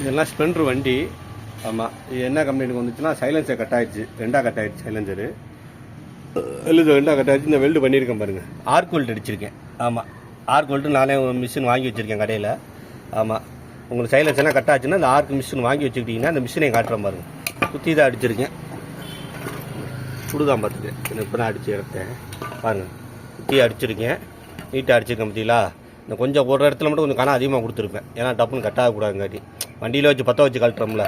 இதெல்லாம் ஸ்ப்ளெண்டர் வண்டி. ஆமாம் இது என்ன கம்ப்ளைண்ட் வந்துச்சுன்னா சைலன்சர் கட் ஆயிடுச்சு ரெண்டாக கட் ஆயிடுச்சு சைலன்சரு எழுது ரெண்டாக கட் ஆயிடுச்சு இந்த வெல்டு பண்ணியிருக்கேன் பாருங்கள் ஆர்க் வெல்ட் அடிச்சிருக்கேன். ஆமாம் ஆர்க் வெல்ட்டு நானே மிஷின் வாங்கி வச்சுருக்கேன் கடையில். ஆமாம் உங்களுக்கு சைலன்சர்லாம் கட் ஆச்சுன்னா அந்த ஆர்க் மிஷின் வாங்கி வச்சுக்கிட்டிங்கன்னா அந்த மிஷினை காட்டுறேன் பாருங்கள் சுற்றி தான் அடிச்சிருக்கேன். சுடுதான் பார்த்துக்கேன் இப்போ நான் அடிச்சு எடுத்தேன் பாருங்கள் சுற்றி அடிச்சிருக்கேன். நீட்டாக அடிச்சிருக்கேன் பார்த்தீங்களா இந்த கொஞ்சம் ஒரு இடத்துல மட்டும் கொஞ்சம் கணம் அதிகமாக கொடுத்துருப்பேன். ஏன்னா டப்புன்னு கட் ஆகக்கூடாதுங்காட்டி வண்டியில் வச்சு பற்ற வச்சு கழட்டுறோம்ல.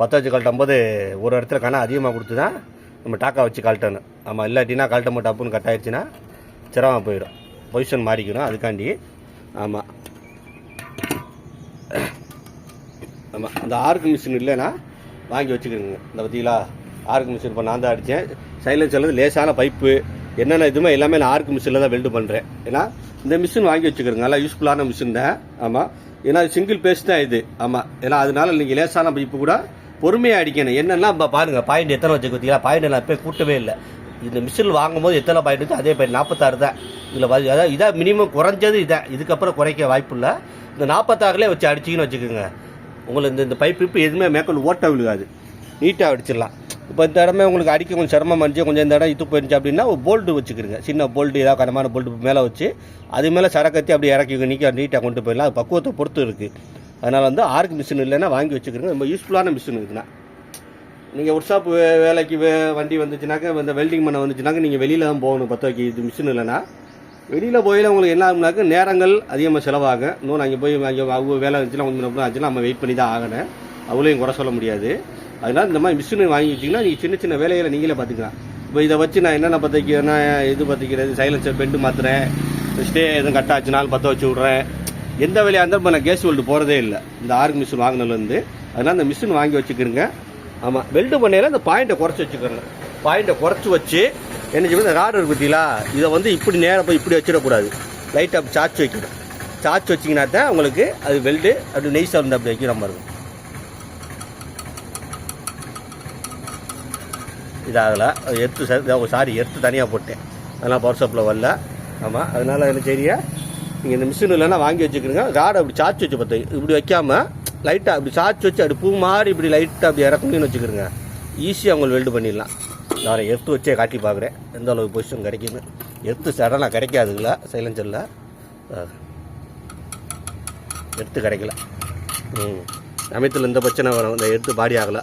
பற்ற வச்சு கழட்டும் போது ஒரு இடத்துல கணம் அதிகமாக கொடுத்து தான் நம்ம டாக்கா வச்சு கழட்டணும். ஆமாம் இல்லாட்டினா கழட்ட போது டப்புன்னு கட் ஆயிடுச்சுன்னா சிரமம் போயிடும். பொசிஷன் மாறிக்கணும் அதுக்காண்டி. ஆமாம் ஆமாம் அந்த ஆர்க் மிஷின் இல்லைன்னா வாங்கி வச்சுக்கிறேங்க. இந்த பார்த்தீங்களா? ஆர்க் மிஷின் இப்போ நான் தான் அடித்தேன் சைலன்சர்லேருந்து லேசான பைப்பு என்னென்ன இதுமே எல்லாமே நான் ஆர்க் மிஷினில் தான் வெல்டு பண்ணுறேன் ஏன்னா இந்த மிஷின் வாங்கி வச்சுக்கிறோங்க நல்லா யூஸ்ஃபுல்லான மிஷின் தான். ஆமாம் ஏன்னா சிங்கிள் பேஸ் தான் இது. ஆமாம் ஏன்னா அதனால நீங்கள் லேசான பைப்பு கூட பொறுமையாக அடிக்கணும். என்னென்னா இப்போ பாருங்கள் பாயிண்ட் எத்தனை வச்சு பார்த்தீங்களா? பாயிண்ட் நான் இப்போ கூட்டவே இல்லை. இந்த மிஷின் வாங்கும்போது எத்தனை பாயிண்ட் வச்சு அதே பாயிண்ட் நாற்பத்தாறு தான். இதில் அதாவது இதான் மினிமம் குறைஞ்சது இதான். இதுக்கப்புறம் குறைக்க வாய்ப்பு இல்லை. இந்த நாற்பத்தாறுலேயே வச்சு அடிச்சிங்கன்னு வச்சுக்கோங்க. உங்களுக்கு இந்த இந்த பைப் இப்போ எதுவுமே மேற்கொண்டு ஓட்ட விழுகாது. நீட்டாக அடிச்சிடலாம். இப்போ இந்த இடமே உங்களுக்கு அடிக்க கொஞ்சம் சிரமம் இருந்துச்சு கொஞ்சம் இந்த இடம் இது போயிருந்துச்சு அப்படின்னா ஒரு போல்ட்டு வச்சுக்கிறங்க சின்ன போல்ட்டு ஏதாவது கனமான போல்ட்டு மேலே வச்சு அது மேலே சரக்கத்தி அப்படி இறக்கி நீக்க நீட்டாக கொண்டு போயிடலாம். அது பக்குவத்தை பொறுத்து இருக்குது அதனால் வந்து ஆர்க் மிஷின் இல்லைன்னா வாங்கி வச்சுக்கிறீங்க ரொம்ப யூஸ்ஃபுல்லான மிஷின் இருக்குண்ணா. நீங்கள் ஒர்க் ஷாப் வேலைக்கு வே- வண்டி வந்துச்சுனாக்கா இந்த வெல்டிங் பண்ண வந்துச்சுனாக்கா நீங்கள் வெளியில் தான் போகணும் பற்ற வைக்க இது மிஷின் இல்லைன்னா வெளியில் போயில உங்களுக்கு என்ன ஆகுனாக்க நேரங்கள் அதிகமாக செலவாகும் இன்னும் அங்கே போய் அங்கே அவங்க வேலை வந்துச்சுன்னா கொஞ்சம் ஆச்சுன்னா நம்ம வெயிட் பண்ணி தான் ஆகணும். அவங்களையும் குறை சொல்ல முடியாது. அதனால் இந்த மாதிரி மிஷின் வாங்கி வச்சிங்கன்னா நீங்கள் சின்ன சின்ன வேலைகளை நீங்களே பார்த்துக்கலாம். இப்போ இதை வச்சு நான் என்னென்ன பற்றிக்கிறேன்னா இது பற்றிக்கிறது சைலன்சர் பெண்டு மாத்துறேன். ஸ்டே எதுவும் கட் ஆச்சுனாலும் பற்ற வச்சு விட்றேன். எந்த வேலையாக இருந்தாலும் இப்போ நான் கேஸ் வெல்டு போகிறதே இல்லை. இந்த ஆர்க் மிஷின் வாங்கினதுலேருந்து அதனால் அந்த மிஷின் வாங்கி வச்சுக்கிறேங்க ஆமாம் வெல்டு பண்ணையில் அந்த பாயிண்ட்டை குறைச்சி வச்சுக்கிறேன் பாயிண்ட்டை குறைச்சி வச்சு என்ன செய்வது இந்த ராடு இருக்கு பார்த்தீங்களா இதை வந்து இப்படி நேராக போய் இப்படி வச்சிடக்கூடாது. லைட்டாக சார்ஜ் வைக்கணும். சார்ஜ் வச்சிங்கன்னா தான் உங்களுக்கு அது வெல்டு அப்படி நெய்ஸாக இருந்தால் அப்படி வைக்கிற மாதிரி இருக்கும். இதாகலை. எடுத்து சாரி எடுத்து தனியாக போட்டேன். அதனால் பவர் ஷாப்பில் வரல. ஆமாம் அதனால் என்ன சரியா நீங்கள் இந்த மிஷின் இல்லைன்னா வாங்கி வச்சுக்கிறீங்க ராடை அப்படி சார்ஜ் வச்சு பார்த்து இப்படி வைக்காமல் லைட்டாக அப்படி சார்ஜ் வச்சு அப்படி பூ மாதிரி இப்படி லைட்டாக அப்படி இறக்கணும்னு வச்சுக்கிறோங்க ஈஸியாக உங்களுக்கு வெல்டு பண்ணிடலாம். நான் எடுத்து வச்சே காட்டி பார்க்குறேன். எந்த அளவுக்கு பொசிஷன் கிடைக்குன்னு எடுத்து சடனாக கிடைக்காதுங்களா சைலஞ்சரில் எடுத்து கிடைக்கல. ம். சமயத்தில் இந்த பிரச்சனை வரும். இந்த எடுத்து பாடி ஆகலை.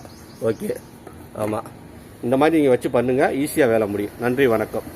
ஓகே ஆமாம் இந்த மாதிரி நீங்கள் வச்சு பண்ணுங்கள் ஈஸியாக வேலை முடியும். நன்றி வணக்கம்.